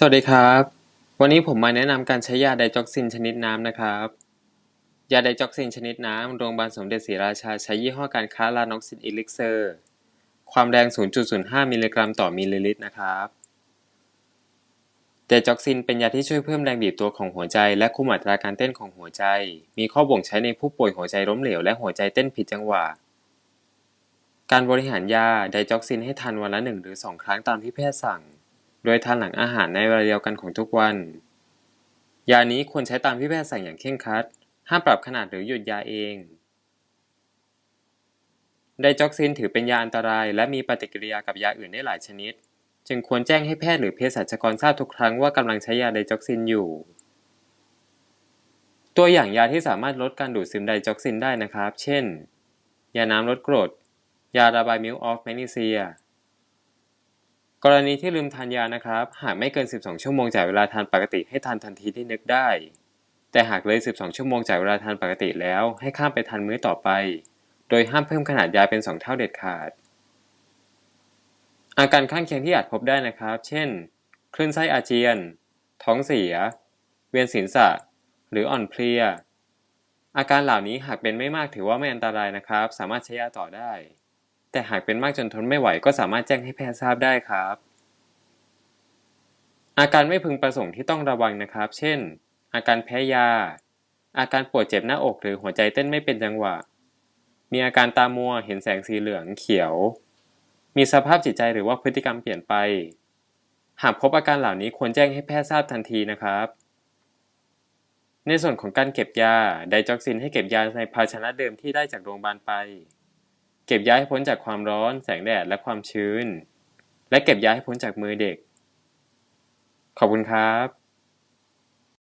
สวัสดีครับ วันนี้ผมมาแนะนำการใช้ยาไดจ็อกซินชนิดน้ำนะครับ ยาไดจ็อกซินชนิดน้ำโรงพยาบาลสมเด็จศรีราชาใช้ยี่ห้อการค้าลานอกซินอิลิกเซอร์ ความแรง 0.05 มิลลิกรัมต่อมิลลิลิตรนะครับไดจ็อกซินเป็นยาที่ช่วยเพิ่มแรงบีบตัวของหัวใจ และคุมอัตราการเต้นของหัวใจ มีข้อบ่งใช้ในผู้ป่วยหัวใจล้มเหลวและหัวใจเต้นผิดจังหวะ การบริหารยาไดจ็อกซินให้ทานวันละ 1 หรือ 2 ครั้งตามที่แพทย์สั่ง ดยทานหลังอาหารในเวลาเดียวกันของทุกวัน ยานี้ควรใช้ตามที่แพทย์สั่งอย่างเคร่งครัด ห้ามปรับขนาดหรือหยุดยาเอง ไดจ็อกซินถือเป็นยาอันตราย และมีปฏิกิริยากับยาอื่นได้หลายชนิด จึงควรแจ้งให้แพทย์หรือเภสัชกรทราบทุกครั้งว่ากำลังใช้ยาไดจ็อกซินอยู่ ตัวอย่างยาที่สามารถลดการดูดซึมไดจ็อกซินได้นะครับ เช่น ยาน้ำลดกรด ยาระบายมิลออฟแมกนีเซีย กรณีที่ลืมทานยานะครับ หากไม่เกิน 12 ชั่วโมงจากเวลาทานปกติให้ทานทันทีที่นึกได้ แต่หากเลย 12 ชั่วโมงจากเวลาทานปกติแล้ว ให้ข้ามไปทานมื้อต่อไป โดยห้ามเพิ่มขนาดยาเป็น 2 เท่าเด็ดขาด อาการข้างเคียงที่อาจพบได้นะครับ เช่น คลื่นไส้อาเจียน ท้องเสีย เวียนศีรษะ หรืออ่อนเพลีย อาการเหล่านี้หากเป็นไม่มากถือว่าไม่อันตรายนะครับ สามารถใช้ยาต่อได้ แต่หากเป็นมากจนทนไม่ไหวก็สามารถแจ้งให้แพทย์ทราบได้ครับ อาการไม่พึงประสงค์ที่ต้องระวังนะครับ เช่น อาการแพ้ยา อาการปวดเจ็บหน้าอกหรือหัวใจเต้นไม่เป็นจังหวะ มีอาการตามัวเห็นแสงสีเหลืองเขียว มีสภาพจิตใจหรือว่าพฤติกรรมเปลี่ยนไป หากพบอาการเหล่านี้ควรแจ้งให้แพทย์ทราบทันทีนะครับ ในส่วนของการเก็บยาไดจ็อกซินให้เก็บยาในภาชนะเดิมที่ได้จากโรงพยาบาลไป เก็บย้ายให้พ้นจากความร้อน แสงแดดและความชื้น และเก็บย้ายให้พ้นจากมือเด็ก ขอบคุณครับ